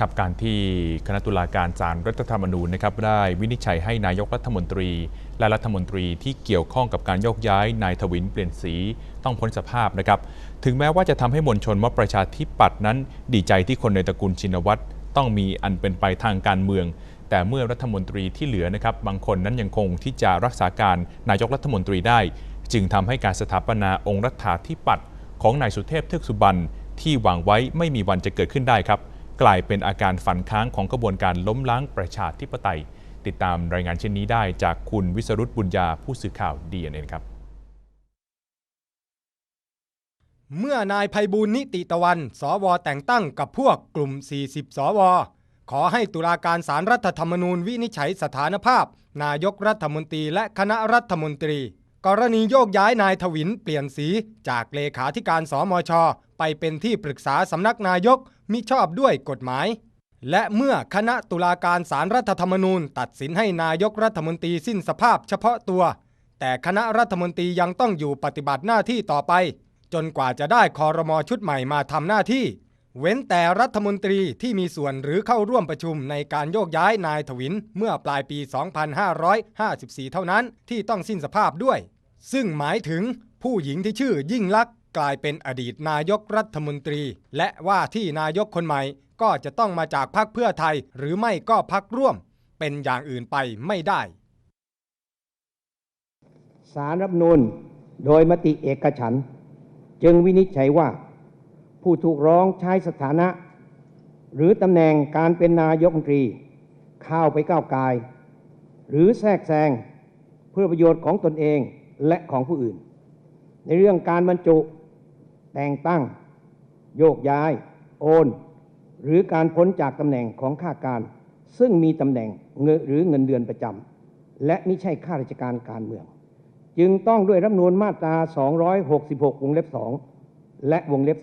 ครับการที่คณะตุลาการศาลรัฐธรรมนูญนะครับได้วินิจฉัยให้นายกรัฐมนตรี และรัฐมนตรีที่เกี่ยวข้องกับการโยกย้ายนายทวินเปลี่ยนสีต้องพ้นสภาพนะครับ ถึงแม้ว่าจะทำให้มวลชนม็อประชาธิปัตย์นั้น ดีใจที่คนในตระกูลชินวัตรต้องมีอันเป็นไปทางการเมือง แต่เมื่อรัฐมนตรีที่เหลือนะครับบางคนนั้นยังคงที่จะรักษาการนายกรัฐมนตรีได้ จึงทำให้การสถาปนาองค์รัฐาธิปัตย์ของนายสุเทพเทือกสุบรรณที่หวังไว้ไม่มีวันจะเกิดขึ้นได้ครับ กลายเป็นอาการฝันค้างของกระบวนการล้มล้างประชาธิปไตย ติดตามรายงานเช่นนี้ได้จากคุณวิสรุตบุญญาผู้สื่อข่าวดีเอ็นครับ เมื่อนายภัยบูลนิติตะวัน สวแต่งตั้งกับพวกกลุ่ม 40 สว ขอให้ตุลาการสารรัฐธรรมนูญวินิจฉัยสถานภาพ นายกรัฐมนตรีและคณะรัฐมนตรี กรณีโยกย้ายนายทวินเปลี่ยนสี จากเลขาธิการสมช ไปเป็นที่ปรึกษาสำนักนายก มิชอบด้วยกฎหมาย และเมื่อคณะตุลาการสารรัฐธรรมนูญ ตัดสินให้นายกรัฐมนตรีสิ้นสภาพเฉพาะตัว แต่คณะรัฐมนตรียังต้องอยู่ปฏิบัติหน้าที่ต่อไป จนกว่าจะได้คอรมอชุดใหม่มาทำหน้าที่ เว้นแต่รัฐมนตรีที่มีส่วนหรือเข้าร่วมประชุมในการโยกย้ายนายถวินเมื่อปลายปี 2554 เท่านั้นที่ต้องสิ้นสภาพด้วย ซึ่งหมายถึง ผู้หญิงที่ชื่อยิ่งลักษณ์กลายเป็นอดีตนายกรัฐมนตรี และว่าที่นายกคนใหม่ก็จะต้องมาจากพรรคเพื่อไทย หรือไม่ก็พรรคร่วม เป็นอย่างอื่นไปไม่ได้ สารรัฐธรรมนูญโดยมติเอกฉัน จึงวินิจฉัยว่า ผู้ถูกร้องใช้สถานะ หรือตำแหน่งการเป็นนายกรัฐมนตรี เข้าไปก้าวกาย หรือแทรกแซงเพื่อประโยชน์ของตนเองและของผู้อื่น ในเรื่องการบรรจุ แต่งตั้ง โยกย้าย โอน หรือการพ้นจากตำแหน่งของข้าการ ซึ่งมีตำแหน่งเงินหรือเงินเดือนประจำและไม่ใช่ข้าราชการการเมือง จึงต้องด้วยรัฐมนูญมาตรา 266 วงเล็บ 2 และวงเล็บ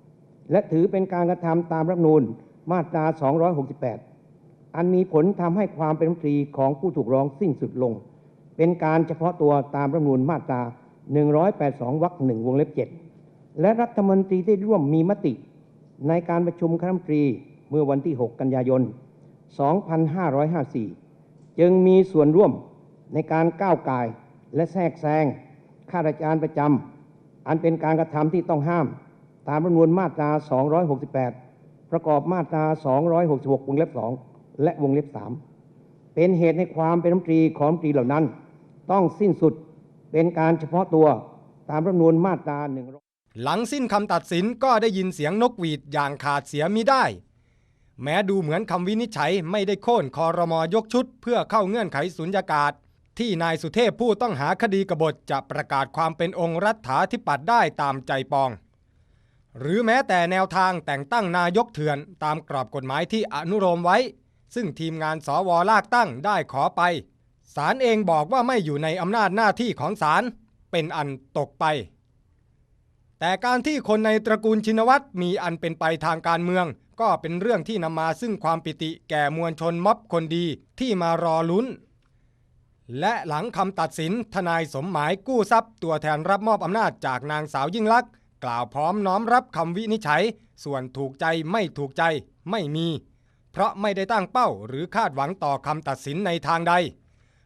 3 และถือเป็นการกระทำตามรัฐมนูญมาตรา 268 อันมีผลทำให้ความเป็นรัฐมนตรีของผู้ถูกร้องสิ้นสุดลง เป็นการเฉพาะตัวตามรัฐมนูญมาตรา 182 วรรคหนึ่งวงเล็บ 7 และรัฐมนตรีได้ร่วมมีมติ ในการประชุมคณะรัฐมนตรีเมื่อวันที่ 6 กันยายน 2554 จึงมีส่วนร่วมในการก้าวไกายและแทรกแซงข้าราชการประจำ อันเป็นการกระทำที่ต้องห้าม ตามรัฐธรรมนูญมาตรา 268 ประกอบมาตรา 266 วงเล็บ 2 และวงเล็บ 3 เป็นเหตุในความเป็นรัฐมนตรีของรัฐมนตรีเหล่านั้น ต้องสิ้นสุด เป็นการเฉพาะตัวตามรัฐมนูญมาตรา100หลังสิ้นคำตัดสินก็ได้ยินเสียงนกหวีดอย่างขาดเสียมิได้ แม้ดูเหมือนคำวินิจฉัยไม่ได้โค่นคอรมอยกชุด เพื่อเข้าเงื่อนไขสุญญากาศ ที่นายสุเทพผู้ต้องหาคดีกบฏจะประกาศความเป็นองค์รัฐาธิปัตย์ได้ตามใจปอง หรือแม้แต่แนวทางแต่งตั้งนายกเถื่อนตามกรอบกฎหมายที่อนุโลมไว้ ซึ่งทีมงานสวลากตั้งได้ขอไป ศาลเองบอกว่าไม่อยู่ในอำนาจหน้าที่ของศาลเป็นอันตกไป แต่การที่คนในตระกูลชินวัตรมีอันเป็นไปทางการเมือง ก็เป็นเรื่องที่นำมาซึ่งความปิติแก่มวลชนม็อบคนดีที่มารอลุ้น และหลังคำตัดสินทนายสมหมายกู้ทรัพย์ ตัวแทนรับมอบอำนาจจากนางสาวยิ่งลักษณ์กล่าวพร้อมน้อมรับคำวินิจฉัย ส่วนถูกใจไม่ถูกใจไม่มี เพราะไม่ได้ตั้งเป้าหรือคาดหวังต่อคำตัดสินในทางใด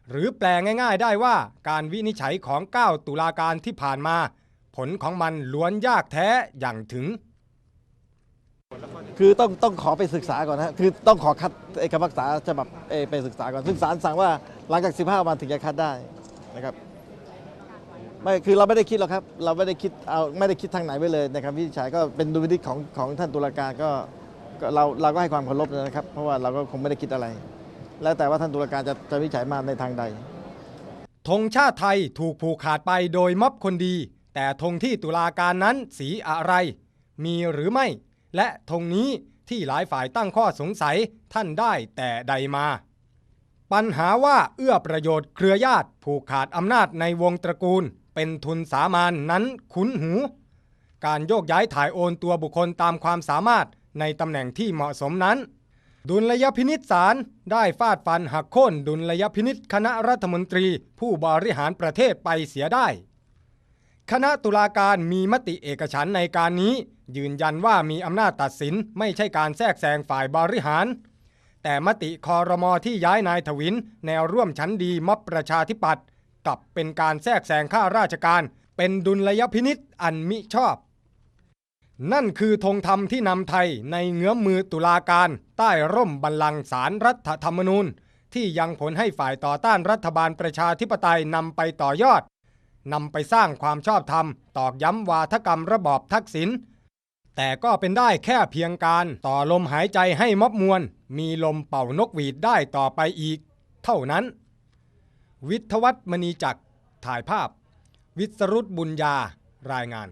หรือแปลง่าย ๆ ได้ว่าการวินิจฉัยของ 9 ตุลาการที่ผ่านมา ผลของมันล้วนยากแท้อย่างถึง คือต้องต้องขอไปศึกษาก่อนนะคือต้องขอคัดเอกพิพักษาฉบับเอไปศึกษาก่อนซึ่งศาลสั่งว่าหลังจาก 15 วันถึงจะคัดได้นะครับไม่คือเราไม่ได้คิดหรอกครับ เราไม่ได้คิดเอาไม่ได้คิดทางไหนไว้เลยนะครับวินิจฉัยก็เป็นดุลพินิจของของท่านตุลาการก็ก็เราเราก็ให้ความเคารพนะครับ เพราะว่าเราก็คงไม่ได้คิดอะไร แล้วแต่ว่าท่านตุลาการจะจะวิจัยมาในทางใดธงชาติไทยถูกผูกขาดไปโดยม็อบคนดี แต่ธงที่ตุลาการนั้นสีอะไร มีหรือไม่ และธงนี้ที่หลายฝ่ายตั้งข้อสงสัยท่านได้แต่ใดมา ปัญหาว่าเอื้อประโยชน์เครือญาติผูกขาดอำนาจในวงตระกูล เป็นทุนสามานนั้นคุ้นหู การโยกย้ายถ่ายโอนตัวบุคคลตามความสามารถในตำแหน่งที่เหมาะสมนั้น ดุลยพินิษศาลได้ฟาดฟันหักโค่นดุลยพินิษคณะรัฐมนตรีผู้บริหารประเทศไปเสียได้ คณะตุลาการมีมติเอกฉันในการนี้ ยืนยันว่ามีอำนาจตัดสินไม่ใช่การแทรกแซงฝ่ายบริหาร แต่มติคอรมอที่ย้ายนายถวินแนวร่วมชั้นดีม็อบประชาธิปัตย์กลับเป็นการแทรกแซงข้าราชการ เป็นดุลยพินิษอันมิชอบ นั่นคือธงธรรมที่นำไทยในเงื้อมมือตุลาการ ใต้ร่มบัลลังก์สารรัฐธรรมนูญ ที่ยังผลให้ฝ่ายต่อต้านรัฐบาลประชาธิปไตยนำไปต่อยอดนำไปสร้างความชอบธรรม ตอกย้ำวาทกรรมระบอบทักษิณแต่ก็เป็นได้แค่เพียงการต่อลมหายใจให้ม็อบมวล มีลมเป่านกหวีดได้ต่อไปอีก เท่านั้น วิทวัฒน์มณีจักรถ่ายภาพ วิสรุตบุญญา รายงาน